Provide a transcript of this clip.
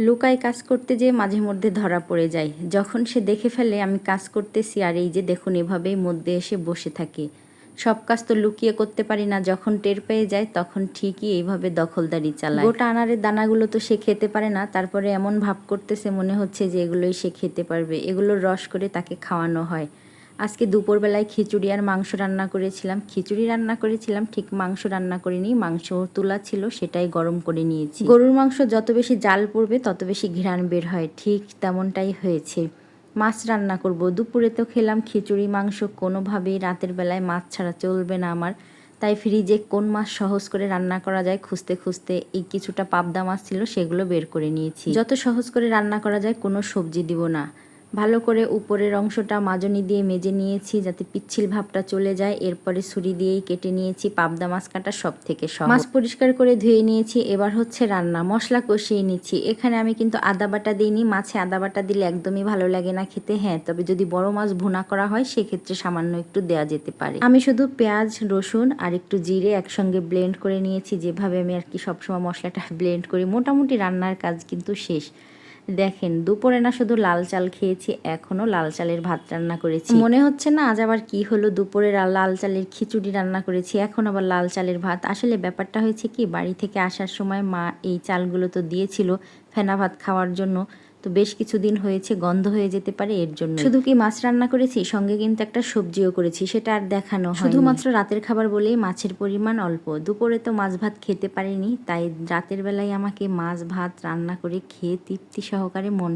লুকায় কাজ করতে যেয়ে মাঝে মধ্যে ধরা পড়ে যায়। যখন সে দেখে ফেলে, আমি কাজ করতেছি আর এই যে দেখুন, এভাবেই মধ্যে এসে বসে থাকে। সব কাজ তো লুকিয়ে করতে পারি না। যখন টের পেয়ে যায়, তখন ঠিকই এইভাবে দখলদারি চালায়। গোটা আনারের দানাগুলো তো সে খেতে পারে না। তারপরে এমন ভাব করতেছে, মনে হচ্ছে যে এগুলোই সে খেতে পারবে। এগুলোর রস করে তাকে খাওয়ানো হয়। আজকে দুপুরবেলায় খিচুড়ি আর মাংস রান্না করেছিলাম। খিচুড়ি রান্না করেছিলাম, ঠিক মাংস রান্না করিনি, মাংস তোলা ছিল, সেটাই গরম করে নিয়েছি। গরুর মাংস যত বেশি জাল পড়বে, তত বেশি ঘ্রাণ বের হয়, ঠিক তেমনটাই হয়েছে। মাছ রান্না করব। দুপুরে তো খেলাম খিচুড়ি, মাংস, কোনোভাবেই রাতের বেলায় মাছ ছাড়া চলবে না আমার। তাই ফ্রিজে কোন মাছ সহজ করে রান্না করা যায়, খুঁজতে খুঁজতে এই কিছুটা পাবদা মাছ ছিল, সেগুলো বের করে নিয়েছি। যত সহজ করে রান্না করা যায়, কোনো সবজি দিব না। ভালো করে উপরের অংশটা মাজনি দিয়ে মেজে নিয়েছি যাতে পিচ্ছিল ভাবটা চলে যায়। এরপরে ছুরি দিয়েই কেটে নিয়েছি পাবদা মাছ কাটা সব থেকে সহজ। মাছ পরিষ্কার করে ধুয়ে নিয়েছি, এবার হচ্ছে রান্না। মশলা কষিয়ে নিচ্ছি। এখানে আমি কিন্তু আদা বাটা দিইনি। মাছে আদা বাটা দিলে একদমই ভালো লাগে না খেতে। হ্যাঁ তবে যদি বড় মাছ ভুনা করা হয়, সেক্ষেত্রে সামান্য একটু দেওয়া যেতে পারে। আমি শুধু পেঁয়াজ, রসুন আর একটু জিরে একসঙ্গে ব্লেন্ড করে নিয়েছি। যেভাবে আমি আর কি সবসময় মশলাটা ব্লেন্ড করি, মোটামুটি রান্নার কাজ কিন্তু শেষ। দেখেন, দুপুরে না শুধু লাল চাল খেয়েছি, এখনও লাল চালের ভাত রান্না করেছি। মনে হচ্ছে না আজ আবার কি হলো, দুপুরে লাল চালের খিচুড়ি রান্না করেছি, এখন আবার লাল চালের ভাত। আসলে ব্যাপারটা হয়েছে কি, বাড়ি থেকে আসার সময় মা এই চালগুলো তো দিয়েছিল ফেনা ভাত খাওয়ার জন্য। তো বেশ কিছুদিন হয়েছে, গন্ধ হয়ে যেতে পারে, এর জন্য। শুধু কি মাছ রান্না করেছি? সঙ্গে কিন্তু একটা সবজিও করেছি, সেটা আর দেখানো শুধুমাত্র রাতের খাবার বলেই মাছের পরিমাণ অল্প। দুপুরে তো মাছ ভাত খেতে পারিনি, তাই রাতের বেলায় আমাকে মাছ ভাত রান্না করে খেয়ে তৃপ্তি সহকারে মন